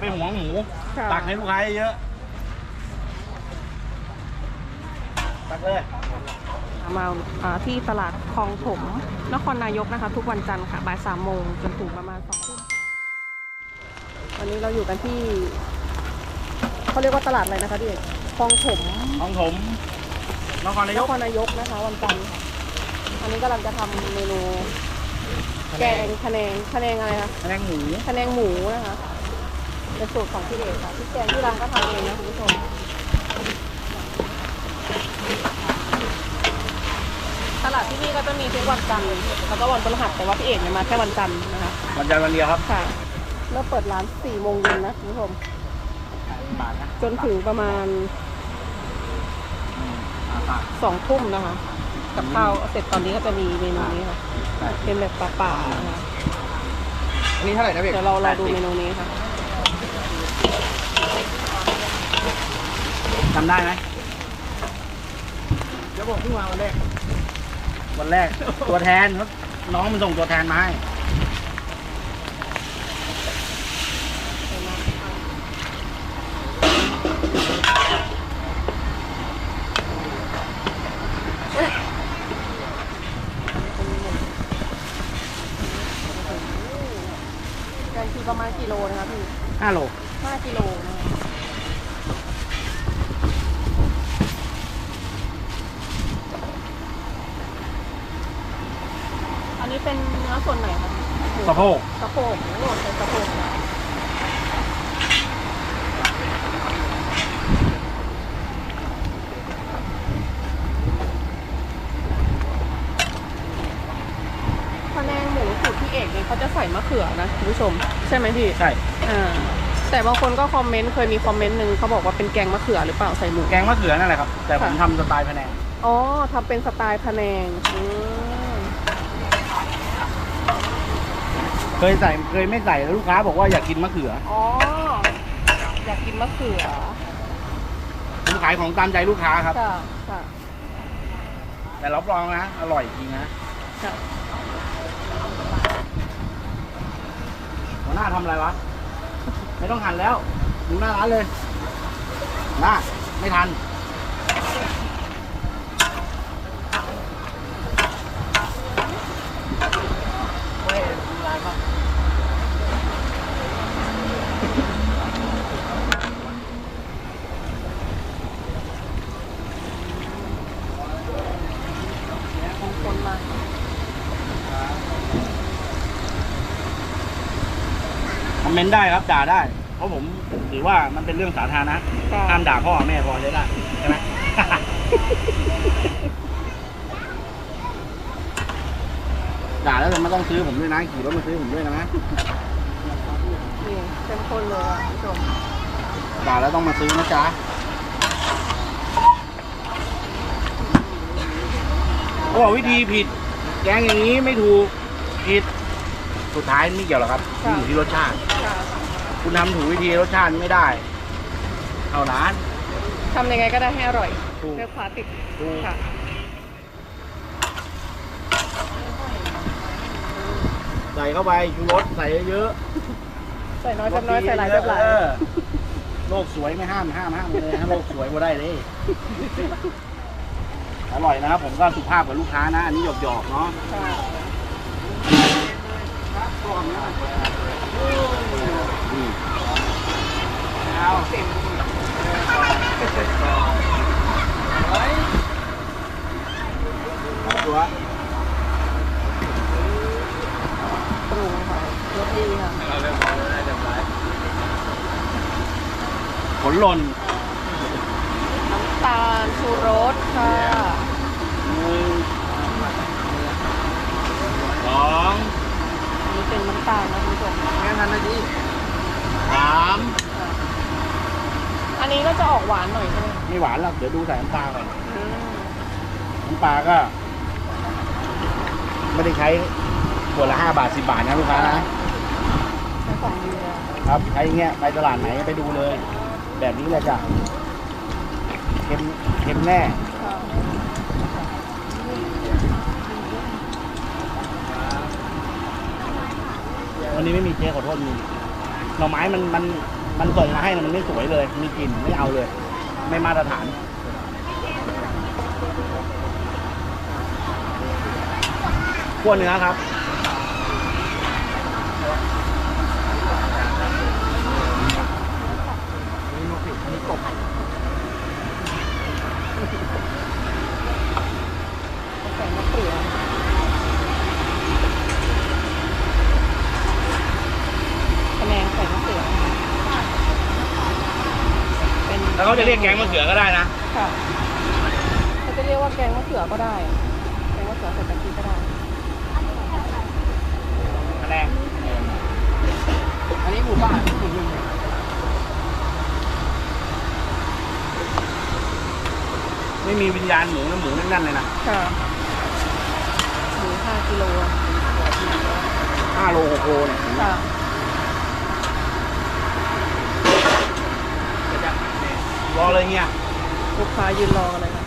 ไปหวงหมู ค่ะ ตักให้ลูกค้าเยอะตักเลยมาอ่าที่ตลาดคลองถมนครนายกนะคะ ทุกวันจันทร์ค่ะบ่ายสามโมงจนถึงประมาณสองทุ่มวันนี้เราอยู่กันที่เขาเรียกว่าตลาดอะไรนะคะพี่เอกคลองถมของผมนครนานยกครนายกนะคะ วันจันทร์ค่ะอันนี้กำลังจะทำเมนูแกงพะแนงพะแนงอะไรคะ แมงหมูพะแนงหมูนะคะ เป็นสูตรของพี่เอกค่ะพี่แกงที่ร้านก็ทำเองนะคุณผู้ชมตลาดที่นี่ก็จะมีทุกวันจันทร์แล้วก็วันพฤหัสแต่ว่าพี่เอกเนี่ยมาแค่วันจันทร์นะคะ วันจันทร์วันเดียวครับค่ะเริ่มเปิดร้าน4โมงเย็นนะคุณผู้ชมบาทนะจนถึงประมาณอ่าตัก2ทุ่มนะคะ กับข้าวเสร็จตอนนี้ก็จะมีเมนูนี้ค่ะ เป็นแบบป่าๆนะคะ อันนี้เท่าไหร่นะเบกเดี๋ยวเราเราดูเมนูนี้ค่ะ จำได้ไหมเดี๋ยวผมเพิ่งมาวันแรก วันแรก ตัวแทนครับน้องมันส่งตัวแทนมาให้แกงคือประมาณกิโลนะคะพี่ห้าโล5กิโลนะคะอันนี้เป็นเนื้อส่วนไหนคะ สะโพกสะโพกโอ้โหสะโพกพะแนงหมูสูตรพี่เอกเนี่ยเขาจะใส่มะเขือนะคุณผู้ชม ใช่ไหมพี่ใช่ อ่าแต่บางคนก็คอมเมนต์เคยมีคอมเมนต์หนึ่งเขาบอกว่าเป็นแกงมะเขือหรือเปล่าใส่หมู แกงมะเขือนั่นแหละครับ แต่ผมทำสไตล์พะแนง อ๋อทำเป็นสไตล์พะแนงอืม เคยใส่เคยไม่ใส่แล้วลูกค้าบอกว่าอยากกินมะเขืออ๋อ อยากกินมะเขือผมขายของตามใจลูกค้าครับค่ะค่ะแต่รับรองนะ อร่อยจริงนะค่ะหัวหน้าทำอะไรวะ ไม่ต้องหั่นแล้วดูหน้าร้านเลยหน้าไม่ทัน มง คลมาคอมเมนต์ได้ครับด่าได้ เพราะผมถือว่ามันเป็นเรื่องสาธารณะค่ะ ห้ามด่าพ่อแม่พอใช้ได้ใช่ไหม ด่าแล้วแต่ไม่ต้องซื้อผมด้วยนะขี่รถมาซื้อผมด้วยนะ นี่เข้มข้นเลยอะคุณผู้ชมด่าแล้วต้องมาซื้อนะจ๊ะเขา บอกวิธีผิด แกงอย่างนี้ไม่ถูกผิด สุดท้ายไม่เกี่ยวหรอกครับมันอยู่ที่รสชาติ ค่ะคุณทำถูกวิธีรสชาติไม่ได้เอาร้านทำยังไงก็ได้ให้อร่อยถูก เลือกค้าติดถูก ค่ะ ใส่เข้าไปชูรสใส่เยอะใส่น้อยๆจำน้อยใส่หลายรสจำหลาย เออโลกสวยไม่ห้ามห้ามห้ามเลยถ้าโลกสวยก็ได้เลย อร่อยนะครับผมก็สุภาพกับลูกค้านะอันนี้หยอกๆเนาะค่ะอืมเอาตัวปรุงค่ะรสดีค่ะ ผลหล่นน้ำตาลชูรสค่ะ หนึ่งส องอันนี้เป็นน้ำตาลนะคุณผู้ชมแค่นั้นนะจีสามค่ะอันนี้ก็จะออกหวานหน่อยใช่ไหมไม่หวานหรอกเดี๋ยวดูใส่น้ำปลาก่อนอืมน้ำปลาก็ ไม่ได้ใช้ขวดละห้าบาทสิบาทนะลูกค้านะ ใช้ของดีเลยอะครับใช้อย่างเงี้ยไปตลาดไหนไปดูเลย แบบนี้เลยจ้ะเค็มเค็มแน่ ค่ะ วันนี้ไม่มีเจ๊ขอโทษมีหน่อไม้มันมันมันส่งมาให้นะมันไม่สวยเลย มีกลิ่นไม่เอาเลย ไม่มาตรฐานขั้วเนื้อครับใส่มะเขือคะแนนใส่มะเขือเป็น แล้วเขาจะเรียกแกงมะเขือก็ได้นะ ค่ะเขาจะเรียกว่าแกงมะเขือก็ได้ แกงมะเขือใส่กะทิก็ได้ คะแนนอันนี้หมูบ้านหมูหนึ่งไม่มีวิญญาณหมูนะหมูนั่นๆเลยนะค่ะหมูห้ากิโลอะห้าโลหกโลเนี่ย ค่ะ รอเลยเงี้ยลูกค้ายืนรอกันเลยค่ะ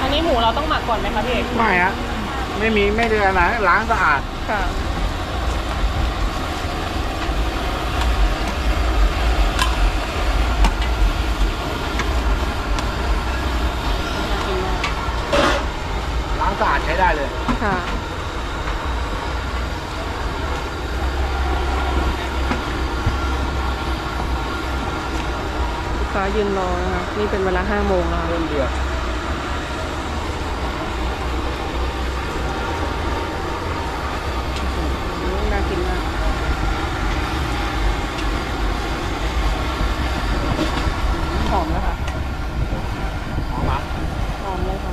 อันนี้หมูเราต้องหมักก่อนไหมคะพี่เอก ไม่ฮะ ไม่มีไม่ได้อะไรล้างสะอาด ค่ะ ล้างสะอาดใช้ได้เลย ค่ะ ลูกค้ายืนรอนะคะ นี่เป็นเวลาห้าโมงแล้วค่ะ เริ่มเดือด อืมน่ากินมากหอมแล้วค่ะ หอมอะ หอมเลยค่ะ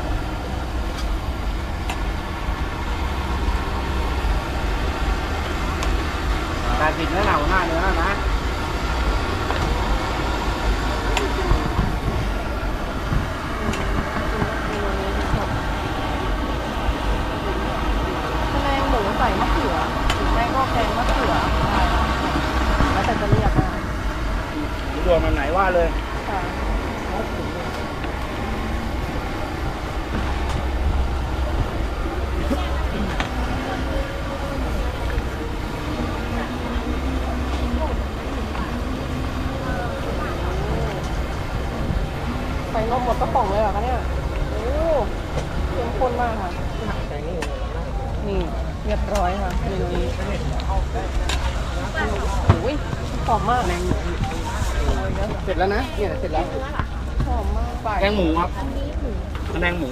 แต่ติดเนื้อหนาหัวหน้าเนื้อนะ คะแนนหมูใส่มะเขือหรือไม่ก็แกงมะเขือได้แล้วแต่จะเรียกนะ ด่วน มันไหนว่าเลยค่ะใส่นมหมดกระป๋องเลยเหรอคะเนี่ยโอ้เข้มข้นมากค่ะแต่นี่นี่เรียบร้อยค่ะเมนูนี้โอ้ยหอมมาก เสร็จแล้วนะ เนี่ยเสร็จแล้วหอมมากไปแกงหมูครับคะแนนหมู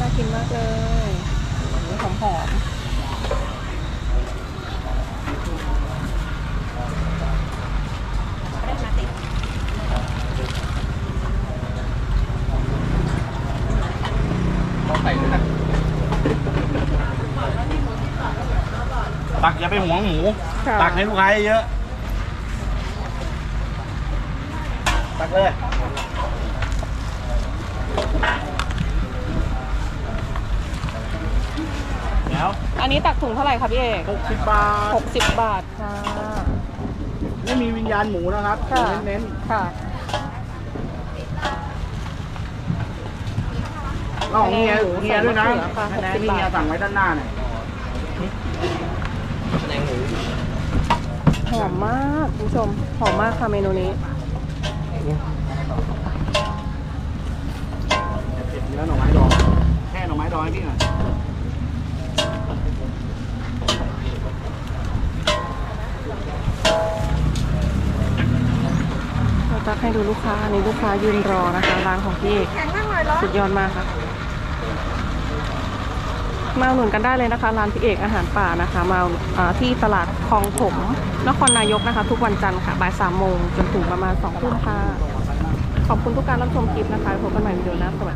น่ากินมากเลยหอมหอม ต้องใส่ด้วยนะ ตักอย่าไปหวงหมู ค่ะ ตักให้ลูกค้าเยอะ ตักเลยเดี๋ยวอันนี้ตักถุงเท่าไหร่คะพี่เอกหกสิบบาทหกสิบบาทค่ะ ไม่มีวิญญาณหมูนะครับค่ะ เน้นค่ะ ๆแล้วของเฮียเฮียด้วยนะคะแนนที่เฮียสั่งไว้ด้านหน้าเนี่ย แหนงหมู ห อมมากคุณผู้ชม หอมมากค่ะเมนูนี้เผ็ดเนื้อหน่อไม้ดอง แค่หน่อไม้ดองให้พี่หน่อยเราตักให้ดูลูกค้าอันนี้ลูกค้ายืนรอนะคะ ร้านของพี่เอกสุดยอดมากค่ะ มาหนุนกันได้เลยนะคะ ร้านพี่เอกอาหารป่านะคะมาาที่ตลาดคลองถมนครนายกนะคะ ทุกวันจันทร์ค่ะบ่ายสามโมงจนถึงประมาณสองทุ่มค่ะ ขอบคุณทุกการรับชมคลิปนะคะพบกันใหม่วิดีโอหน้าสวัสดี